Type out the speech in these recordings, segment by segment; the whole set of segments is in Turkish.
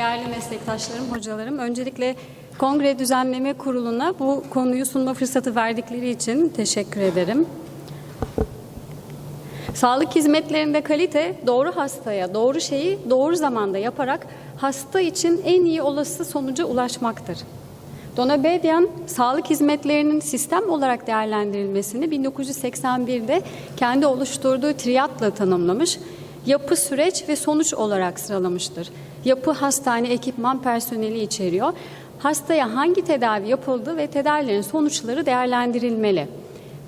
Değerli meslektaşlarım, hocalarım, öncelikle Kongre Düzenleme Kurulu'na bu konuyu sunma fırsatı verdikleri için teşekkür ederim. Sağlık hizmetlerinde kalite, doğru hastaya doğru şeyi doğru zamanda yaparak hasta için en iyi olası sonuca ulaşmaktır. Donabedian, sağlık hizmetlerinin sistem olarak değerlendirilmesini 1981'de kendi oluşturduğu triyatla tanımlamış, yapı, süreç ve sonuç olarak sıralamıştır. Yapı, hastane, ekipman, personeli içeriyor. Hastaya hangi tedavi yapıldı ve tedavilerin sonuçları değerlendirilmeli.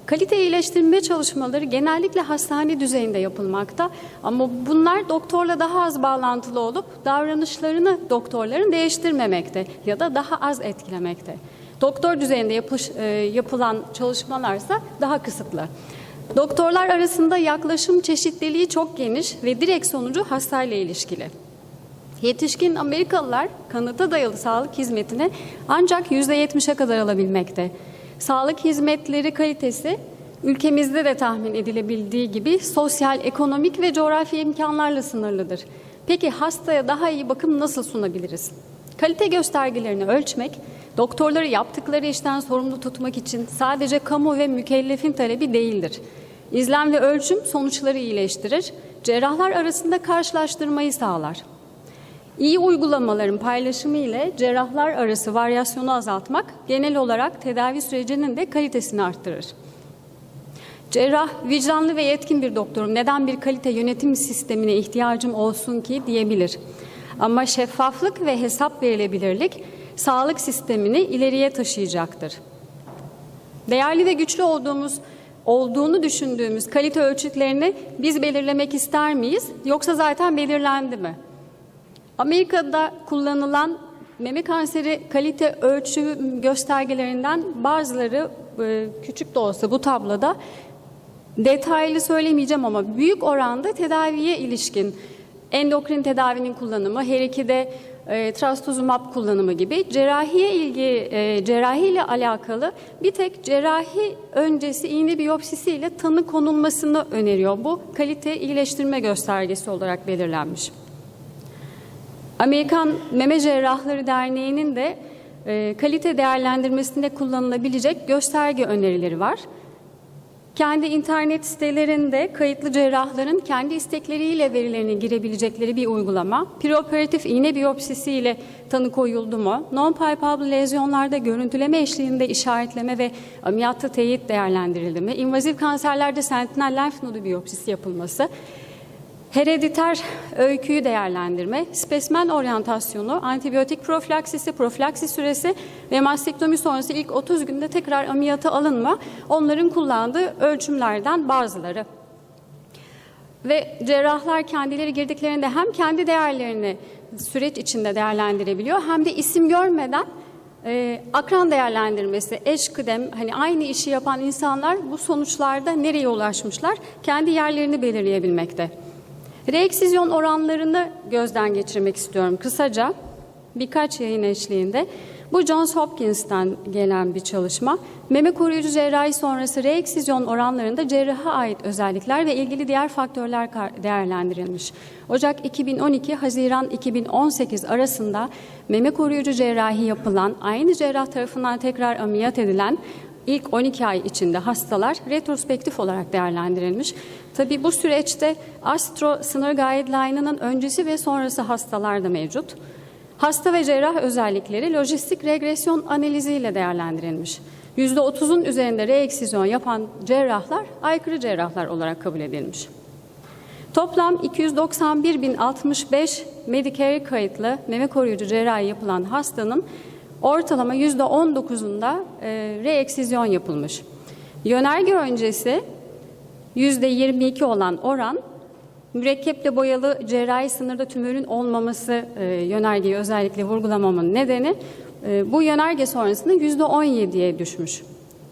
Kalite iyileştirme çalışmaları genellikle hastane düzeyinde yapılmakta ama bunlar doktorla daha az bağlantılı olup davranışlarını doktorların değiştirmemekte ya da daha az etkilemekte. Doktor düzeyinde yapış, e, yapılan çalışmalarsa daha kısıtlı. Doktorlar arasında yaklaşım çeşitliliği çok geniş ve direkt sonucu hastayla ilişkili. Yetişkin Amerikalılar kanıta dayalı sağlık hizmetini ancak %70'e kadar alabilmekte. Sağlık hizmetleri kalitesi ülkemizde de tahmin edilebildiği gibi sosyal, ekonomik ve coğrafi imkanlarla sınırlıdır. Peki hastaya daha iyi bakım nasıl sunabiliriz? Kalite göstergelerini ölçmek, doktorları yaptıkları işten sorumlu tutmak için sadece kamu ve mükellefin talebi değildir. İzlem ve ölçüm sonuçları iyileştirir, cerrahlar arasında karşılaştırmayı sağlar. İyi uygulamaların paylaşımı ile cerrahlar arası varyasyonu azaltmak genel olarak tedavi sürecinin de kalitesini arttırır. Cerrah vicdanlı ve yetkin bir doktorum. Neden bir kalite yönetim sistemine ihtiyacım olsun ki diyebilir. Ama şeffaflık ve hesap verilebilirlik sağlık sistemini ileriye taşıyacaktır. Değerli ve güçlü olduğumuz olduğunu düşündüğümüz kalite ölçütlerini biz belirlemek ister miyiz yoksa zaten belirlendi mi? Amerika'da kullanılan meme kanseri kalite ölçü göstergelerinden bazıları e, küçük de olsa bu tabloda detaylı söylemeyeceğim ama büyük oranda tedaviye ilişkin endokrin tedavinin kullanımı, her iki de e, trastuzumab kullanımı gibi cerrahiye ilgi e, cerrahi ile alakalı bir tek cerrahi öncesi iğne biyopsisi ile tanı konulmasını öneriyor. Bu kalite iyileştirme göstergesi olarak belirlenmiş. Amerikan Meme Cerrahları Derneği'nin de e, kalite değerlendirmesinde kullanılabilecek gösterge önerileri var. Kendi internet sitelerinde kayıtlı cerrahların kendi istekleriyle verilerini girebilecekleri bir uygulama. Preoperatif iğne biyopsisi ile tanı koyuldu mu? Non-palpable lezyonlarda görüntüleme eşliğinde işaretleme ve ameliyatta teyit değerlendirildi mi? İnvazif kanserlerde sentinel lenf nodu biyopsisi yapılması. Herediter öyküyü değerlendirme, spesmen oryantasyonu, antibiyotik profilaksisi, profilaksis süresi ve mastektomi sonrası ilk 30 günde tekrar ameliyata alınma onların kullandığı ölçümlerden bazıları. Ve cerrahlar kendileri girdiklerinde hem kendi değerlerini süreç içinde değerlendirebiliyor hem de isim görmeden e, akran değerlendirmesi, eş kıdem, hani aynı işi yapan insanlar bu sonuçlarda nereye ulaşmışlar? Kendi yerlerini belirleyebilmekte. Reeksizyon oranlarını gözden geçirmek istiyorum kısaca. Birkaç yayın eşliğinde. Bu Johns Hopkins'ten gelen bir çalışma. Meme koruyucu cerrahi sonrası reeksizyon oranlarında cerraha ait özellikler ve ilgili diğer faktörler değerlendirilmiş. Ocak 2012 Haziran 2018 arasında meme koruyucu cerrahi yapılan, aynı cerrah tarafından tekrar ameliyat edilen ilk 12 ay içinde hastalar retrospektif olarak değerlendirilmiş. Tabi bu süreçte Astro sınır guideline'ının öncesi ve sonrası hastalar da mevcut. Hasta ve cerrah özellikleri lojistik regresyon analiziyle değerlendirilmiş. %30'un üzerinde reeksizyon yapan cerrahlar aykırı cerrahlar olarak kabul edilmiş. Toplam 291.065 Medicare kayıtlı meme koruyucu cerrahi yapılan hastanın ortalama %19'unda e, reeksizyon yapılmış. Yönerge öncesi %22 olan oran mürekkeple boyalı cerrahi sınırda tümörün olmaması e, yönergeyi özellikle vurgulamamın nedeni e, bu yönerge sonrasında %17'ye düşmüş.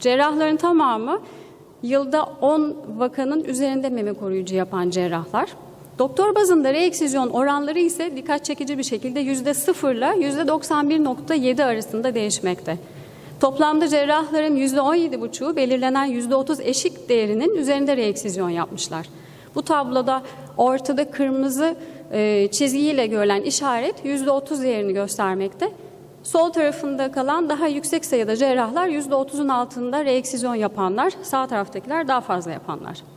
Cerrahların tamamı yılda 10 vakanın üzerinde meme koruyucu yapan cerrahlar. Doktor bazında reeksizyon oranları ise dikkat çekici bir şekilde %0 ile %91.7 arasında değişmekte. Toplamda cerrahların %17,5'u belirlenen %30 eşik değerinin üzerinde reeksizyon yapmışlar. Bu tabloda ortada kırmızı e, çizgiyle görülen işaret %30 değerini göstermekte. Sol tarafında kalan daha yüksek sayıda cerrahlar %30'un altında reeksizyon yapanlar, sağ taraftakiler daha fazla yapanlar.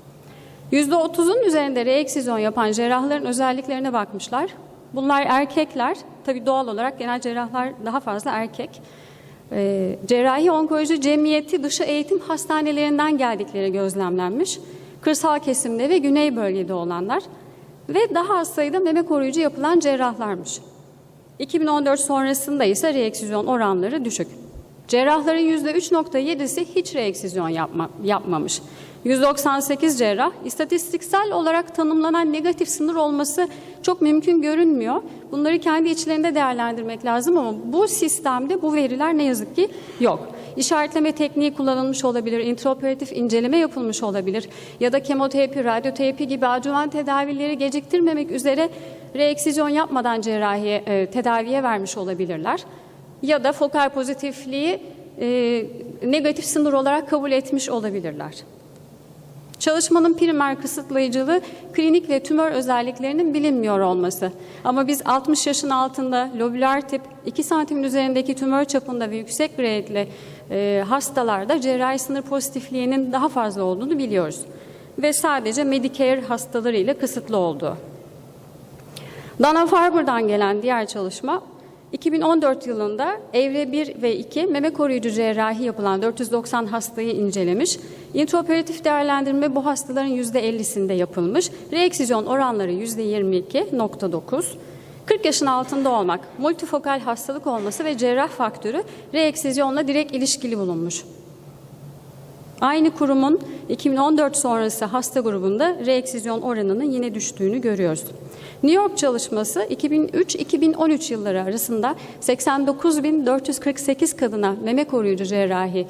%30'un üzerinde reeksizyon yapan cerrahların özelliklerine bakmışlar. Bunlar erkekler, tabii doğal olarak genel cerrahlar daha fazla erkek. Ee, Cerrahi Onkoloji Cemiyeti dışı eğitim hastanelerinden geldikleri gözlemlenmiş. Kırsal kesimde ve güney bölgede olanlar ve daha az sayıda meme koruyucu yapılan cerrahlarmış. 2014 sonrasında ise reeksizyon oranları düşük. Cerrahların %3.7'si hiç reeksizyon yapma, yapmamış. 198 cerrah, istatistiksel olarak tanımlanan negatif sınır olması çok mümkün görünmüyor. Bunları kendi içlerinde değerlendirmek lazım ama bu sistemde bu veriler ne yazık ki yok. İşaretleme tekniği kullanılmış olabilir, intraoperatif inceleme yapılmış olabilir ya da kemoterapi, radyoterapi gibi adjuvan tedavileri geciktirmemek üzere reeksizyon yapmadan cerrahiye e, tedaviye vermiş olabilirler. Ya da fokal pozitifliği e, negatif sınır olarak kabul etmiş olabilirler. Çalışmanın primer kısıtlayıcılığı klinik ve tümör özelliklerinin bilinmiyor olması. Ama biz 60 yaşın altında lobüler tip 2 santimin üzerindeki tümör çapında ve yüksek grade'li e, hastalarda cerrahi sınır pozitifliğinin daha fazla olduğunu biliyoruz. Ve sadece Medicare hastalarıyla kısıtlı olduğu. Dana Farber'dan gelen diğer çalışma 2014 yılında evre 1 ve 2 meme koruyucu cerrahi yapılan 490 hastayı incelemiş. İntraoperatif değerlendirme bu hastaların %50'sinde yapılmış. Reeksizyon oranları %22.9. 40 yaşın altında olmak, multifokal hastalık olması ve cerrah faktörü reeksizyonla direkt ilişkili bulunmuş. Aynı kurumun 2014 sonrası hasta grubunda reeksizyon oranının yine düştüğünü görüyoruz. New York çalışması 2003-2013 yılları arasında 89.448 kadına meme koruyucu cerrahi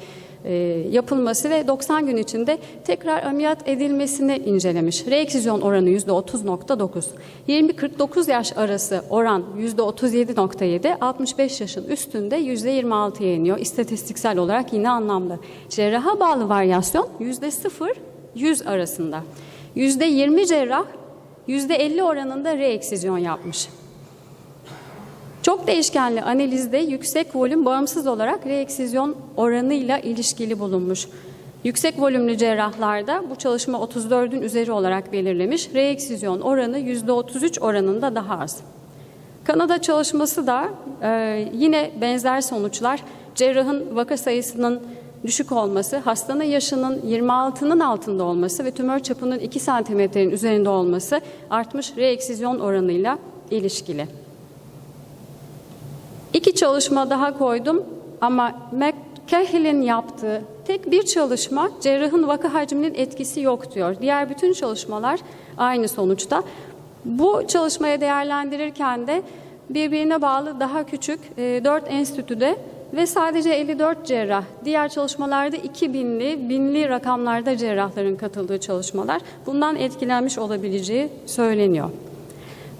yapılması ve 90 gün içinde tekrar ameliyat edilmesini incelemiş. Reeksizyon oranı %30.9. 20-49 yaş arası oran %37.7, 65 yaşın üstünde %26'ya iniyor. İstatistiksel olarak yine anlamlı. Cerraha bağlı varyasyon %0-100 arasında. %20 cerrah %50 oranında reeksizyon yapmış. Çok değişkenli analizde yüksek volüm bağımsız olarak reeksizyon oranıyla ilişkili bulunmuş. Yüksek volümlü cerrahlarda bu çalışma 34'ün üzeri olarak belirlemiş. Reeksizyon oranı %33 oranında daha az. Kanada çalışması da e, yine benzer sonuçlar. Cerrahın vaka sayısının düşük olması, hastanın yaşının 26'nın altında olması ve tümör çapının 2 santimetrenin üzerinde olması artmış reeksizyon oranıyla ilişkili. İki çalışma daha koydum ama McCahill'in yaptığı tek bir çalışma cerrahın vaka hacminin etkisi yok diyor. Diğer bütün çalışmalar aynı sonuçta. Bu çalışmaya değerlendirirken de birbirine bağlı daha küçük 4 enstitüde ve sadece 54 cerrah. Diğer çalışmalarda 2000'li, binli rakamlarda cerrahların katıldığı çalışmalar. Bundan etkilenmiş olabileceği söyleniyor.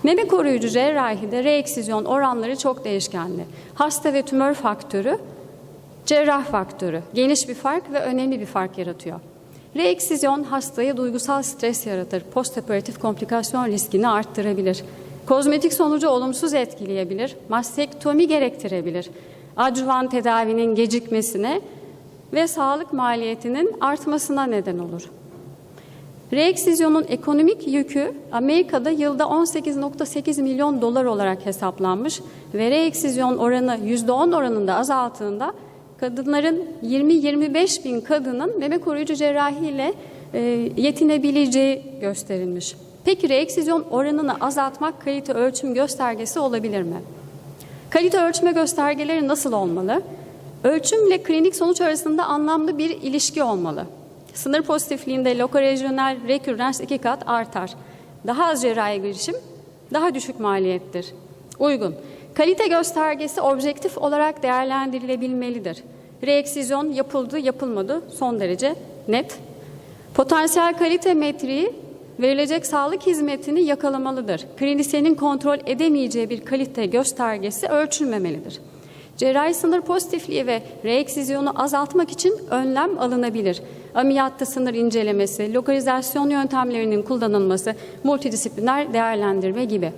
Meme koruyucu cerrahide reeksizyon oranları çok değişkenli. Hasta ve tümör faktörü, cerrah faktörü geniş bir fark ve önemli bir fark yaratıyor. Reeksizyon hastaya duygusal stres yaratır, postoperatif komplikasyon riskini arttırabilir. Kozmetik sonucu olumsuz etkileyebilir, mastektomi gerektirebilir. Adjuvan tedavinin gecikmesine ve sağlık maliyetinin artmasına neden olur. Reeksizyonun ekonomik yükü Amerika'da yılda 18.8 milyon dolar olarak hesaplanmış ve reeksizyon oranı %10 oranında azalttığında kadınların 20-25 bin kadının meme koruyucu cerrahi ile e, yetinebileceği gösterilmiş. Peki reeksizyon oranını azaltmak kalite ölçüm göstergesi olabilir mi? Kalite ölçme göstergeleri nasıl olmalı? Ölçümle klinik sonuç arasında anlamlı bir ilişki olmalı. Sınır pozitifliğinde lokorejyonel rekürrens iki kat artar. Daha az cerrahi girişim, daha düşük maliyettir. Uygun. Kalite göstergesi objektif olarak değerlendirilebilmelidir. Reeksizyon yapıldı, yapılmadı son derece net. Potansiyel kalite metriği verilecek sağlık hizmetini yakalamalıdır. Klinisyenin kontrol edemeyeceği bir kalite göstergesi ölçülmemelidir. Cerrahi sınır pozitifliği ve reeksizyonu azaltmak için önlem alınabilir. Ameliyatta sınır incelemesi, lokalizasyon yöntemlerinin kullanılması, multidisipliner değerlendirme gibi.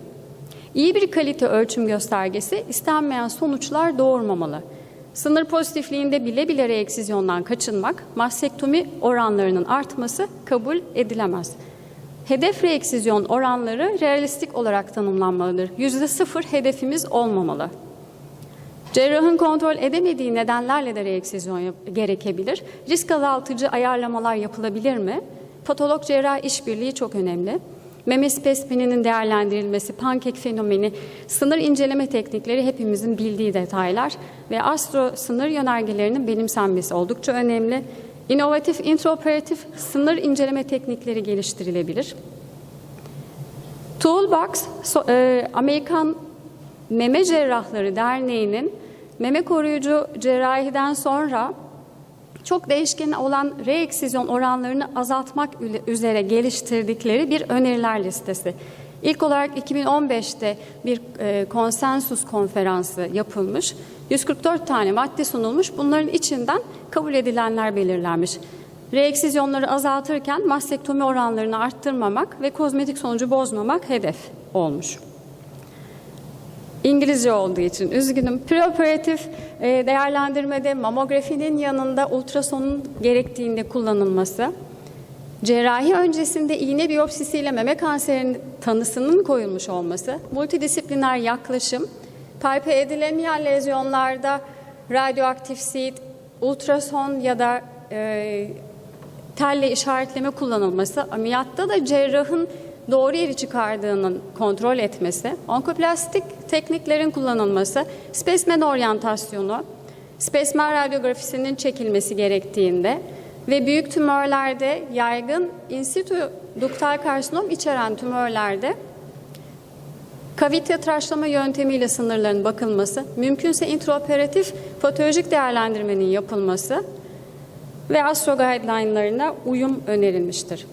İyi bir kalite ölçüm göstergesi istenmeyen sonuçlar doğurmamalı. Sınır pozitifliğinde bile bile reeksizyondan kaçınmak, mastektomi oranlarının artması kabul edilemez. Hedef reeksizyon oranları realistik olarak tanımlanmalıdır. Yüzde sıfır hedefimiz olmamalı. Cerrahın kontrol edemediği nedenlerle de reeksizyon gerekebilir. Risk azaltıcı ayarlamalar yapılabilir mi? Patolog cerrah işbirliği çok önemli. Meme spesmeninin değerlendirilmesi, pankek fenomeni, sınır inceleme teknikleri hepimizin bildiği detaylar ve astro sınır yönergelerinin benimsenmesi oldukça önemli. İnovatif intraoperatif sınır inceleme teknikleri geliştirilebilir. Toolbox, so- e, Amerikan Meme Cerrahları Derneği'nin meme koruyucu cerrahiden sonra çok değişken olan reeksizyon oranlarını azaltmak üzere geliştirdikleri bir öneriler listesi. İlk olarak 2015'te bir e, konsensus konferansı yapılmış. 144 tane madde sunulmuş. Bunların içinden kabul edilenler belirlenmiş. Reeksizyonları azaltırken mastektomi oranlarını arttırmamak ve kozmetik sonucu bozmamak hedef olmuş. İngilizce olduğu için üzgünüm. Preoperatif e, değerlendirmede mamografinin yanında ultrasonun gerektiğinde kullanılması, cerrahi öncesinde iğne biyopsisiyle meme kanserinin tanısının koyulmuş olması, multidisipliner yaklaşım, palpe edilemeyen lezyonlarda radyoaktif seed, ultrason ya da e, telle işaretleme kullanılması, ameliyatta da cerrahın doğru yeri çıkardığının kontrol etmesi, onkoplastik tekniklerin kullanılması, spesmen oryantasyonu, spesmen radyografisinin çekilmesi gerektiğinde ve büyük tümörlerde yaygın in situ duktal karsinom içeren tümörlerde kavite tıraşlama yöntemiyle sınırların bakılması, mümkünse intraoperatif patolojik değerlendirmenin yapılması ve Astro Guideline'larına uyum önerilmiştir.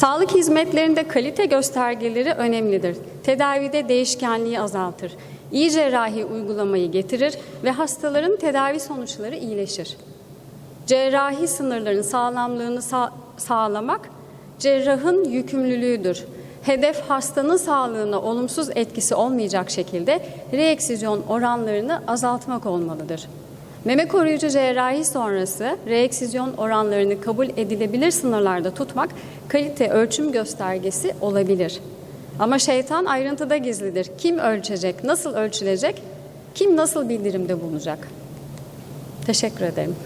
Sağlık hizmetlerinde kalite göstergeleri önemlidir. Tedavide değişkenliği azaltır. İyi cerrahi uygulamayı getirir ve hastaların tedavi sonuçları iyileşir. Cerrahi sınırların sağlamlığını sağ- sağlamak cerrahın yükümlülüğüdür. Hedef hastanın sağlığına olumsuz etkisi olmayacak şekilde reeksizyon oranlarını azaltmak olmalıdır. Meme koruyucu cerrahi sonrası reeksizyon oranlarını kabul edilebilir sınırlarda tutmak kalite ölçüm göstergesi olabilir. Ama şeytan ayrıntıda gizlidir. Kim ölçecek, nasıl ölçülecek, kim nasıl bildirimde bulunacak? Teşekkür ederim.